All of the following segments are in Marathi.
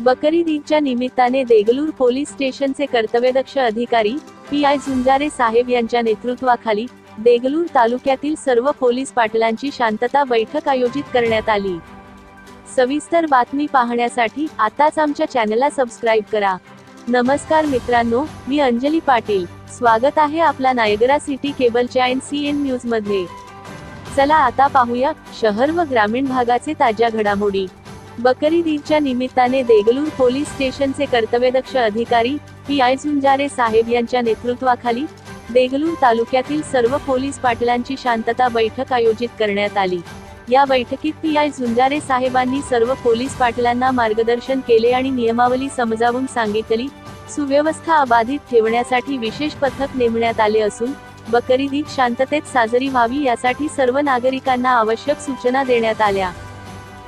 बकरीद ईदच्या निमित्ताने देगलूर पोलीस स्टेशनचे कर्तव्यदक्ष अधिकारी पी आय झुंजारे साहेब यांच्या नेतृत्वाखाली देगलूर तालुक्यातील सर्व पोलीस पाटलांची शांतता बैठक आयोजित करण्यात आली. सविस्तर बातमी पाहण्यासाठी आताच आमच्या चॅनलला सबस्क्राईब करा. नमस्कार मित्रांनो मी अंजली पाटील. स्वागत आहे आपला नायगरा सिटी केबलच्या एन सी एन न्यूजमध्ये चला आता पाहूया शहर व ग्रामीण भागाचे ताज्या घडामोडी. बकरीद ईदच्या निमित्ताने देगलूर पोलीस स्टेशनचे कर्तव्यदक्ष अधिकारी पी आय झुंजारे साहेब यांच्या नेतृत्वाखाली देगलूर तालुक्यातील सर्व पोलीस पाटलांची शांतता बैठक आयोजित करण्यात आली. या बैठकीत पी आय झुंजारे साहेबांनी सर्व पोलीस पाटलांना मार्गदर्शन केले आणि नियमावली समजावून सांगितली. सुव्यवस्था अबाधित ठेवण्यासाठी विशेष पथक नेमण्यात आले असून बकरीद ईद शांततेत साजरी व्हावी यासाठी सर्व नागरिकांना आवश्यक सूचना देण्यात आल्या.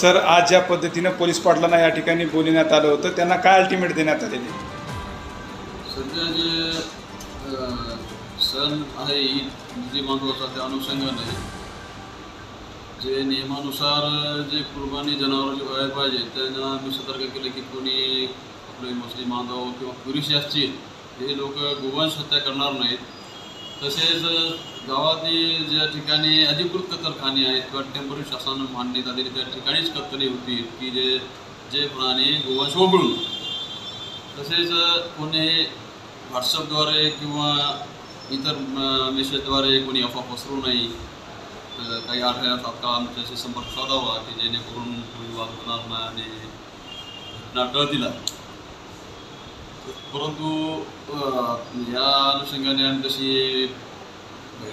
सर आज ज्या पद्धतीनं पोलीस पाटलांना या ठिकाणी बोलण्यात आलं होतं त्यांना काय अल्टिमेट देण्यात आलेली सध्या जे सण आहे ईद मुस्लिम बांधवाचा त्या अनुषंगाने जे नियमानुसार जे कुर्बानी जनावर जे व्हायला पाहिजे त्यांना आम्ही सतर्क केलं की कोणी आपले मुस्लिम बांधव किंवा पुरुषी असतील हे लोक गोवंश हत्या करणार नाहीत. तसेच गावातील ज्या ठिकाणी अधिकृत कतरखाने आहेत किंवा टेंपररी शासनानं मान्यता दिली त्या ठिकाणीच कत्तली होती की जे जे प्राणी गोवंश वगळून तसेच कोणी व्हॉट्सअपद्वारे किंवा इतर मेसेजद्वारे कोणी अफवा पसरू नाही तर काही आठवड्यात तात्काळ आमच्याशी संपर्क साधावा की जेणेकरून कोणी वाद होणार नाही आणि घटना टळतील. परंतु या अनुषंगाने आम्ही तशी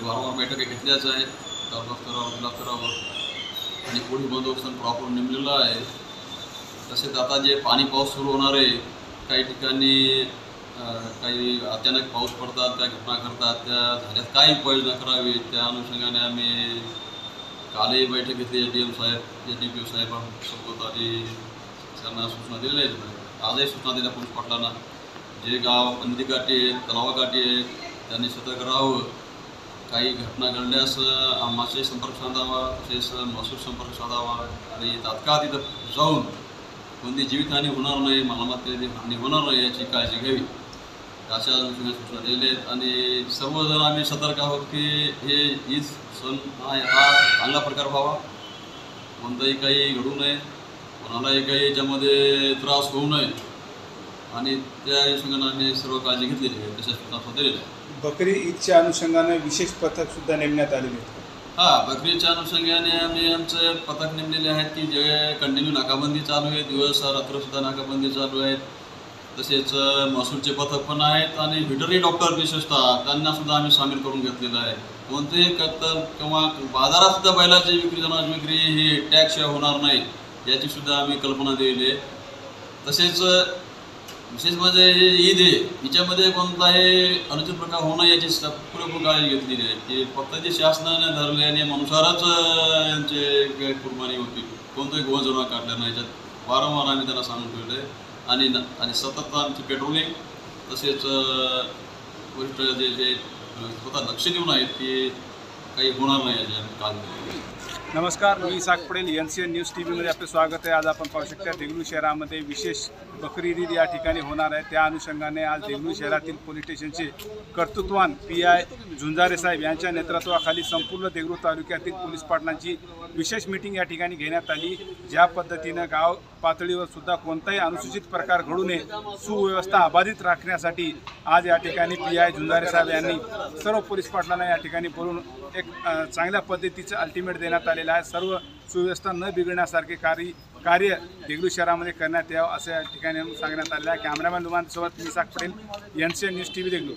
वारंवार बैठका घेतल्याच आहेत तालुका स्तरावर जिल्हा स्तरावर आणि पोलीस बंदोबस्त प्रॉपर नेमलेला आहे. तसेच आता जे पाणी पाऊस सुरू होणार आहे काही ठिकाणी काही अचानक पाऊस पडतात त्या घटना करतात त्या झाल्यात काय उपाययोजना करावी? त्या अनुषंगाने आम्ही कालही बैठक घेतली डी एम साहेब एस डी पी ओ साहेबांसोबत आणि त्यांना सूचना दिलेल्या आहेत. आजही सूचना दिल्या पोलीस पाटलांना. जे गाव नदीकाठी आहेत तलावाकाठी आहेत त्यांनी सतर्क राहावं. काही घटना घडल्यास अं, आम्हाशी संपर्क साधावा तसेच महसूल संपर्क साधावा आणि तात्काळ तिथं जाऊन कोणती जीवितहानी होणार नाही मालमत्तेची हानी होणार नाही याची काळजी घ्यावी. अशा दृष्टीने सूचना दिलेल्या आहेत आणि सर्वजण आम्ही सतर्क आहोत की हे ईद सण हा हा चांगला प्रकार व्हावा. कोणताही काही घडू नये कोणालाही काही याच्यामध्ये त्रास होऊ नये. आणि त्या अनुषंगाने आम्ही सर्व काळजी घेतलेली आहे तशा सूचना दिलेल्या आहेत. बकरी ईदच्या अनुषंगानं विशेष पथक सुद्धा नेमण्यात आलेले आहेत हा बकरीच्या अनुषंगाने आम्ही आमचे पथक नेमलेले आहेत की जे कंटिन्यू नाकाबंदी चालू आहे दिवस रात्रसुद्धा नाकाबंदी चालू आहेत. तसेच महसूलचे पथक पण आहेत आणि व्हेटरनरी डॉक्टर विशेषतः त्यांना सुद्धा आम्ही सामील करून घेतलेलं आहे. कोणतेही कत्तल किंवा बाजारात सुद्धा बैलाची विक्री जनावरांची विक्री ही टॅक्सशिवाय होणार नाही याची सुद्धा आम्ही कल्पना दिलेली आहे. तसेच विशेष म्हणजे ईद आहे हिच्यामध्ये कोणताही अनुचित प्रकार होऊ नये याची पुरेपूर काळजी घेतलेली आहे की फक्त जे शासनाने धरले नियमानुसारच अनुसारच यांचे कुर्बानी होती कोणतंही गोवंजणा काढल्या नाही. याच्यात वारंवार आम्ही त्यांना सांगून ठेवले आहे आणि न- आणि सतत आमची पेट्रोलिंग तसेच वरिष्ठ जे जे स्वतः लक्ष देऊन आहेत की काही होणार नाही याच्या काळजी नमस्कार मी Isak Patel N C N news T व्हीमध्ये आपलं स्वागत आहे. आज आपण पाहू शकता देगलूर शहरामध्ये विशेष बकरी ईद या ठिकाणी होणार आहे. त्या अनुषंगाने आज देगलूर शहरातील पोलीस स्टेशनचे कर्तृत्वान पी आय झुंजारे साहेब यांच्या नेतृत्वाखाली संपूर्ण देगलूर तालुक्यातील पोलीस पाटणांची विशेष मीटिंग या ठिकाणी घेण्यात आली. ज्या पद्धतीनं गाव पातळीवर सुद्धा कोणताही अनुसूचित प्रकार घडू नये सुव्यवस्था अबाधित राखण्यासाठी आज या ठिकाणी पी आय झुंजारे साहेब यांनी सर्व पोलीस पाटलांना या ठिकाणी बोलून एक चांगल्या पद्धतीचं अल्टिमेट देण्यात आलेलं आहे. सर्व सुव्यवस्था न बिघडण्यासारखे कार्य कार्य देगलू शहरामध्ये करण्यात यावं असं या ठिकाणी सांगण्यात आलेलं आहे. कॅमेरामॅन दुमानसोबत मी साक पटेल यांचे न्यूज टी व्ही देगलू.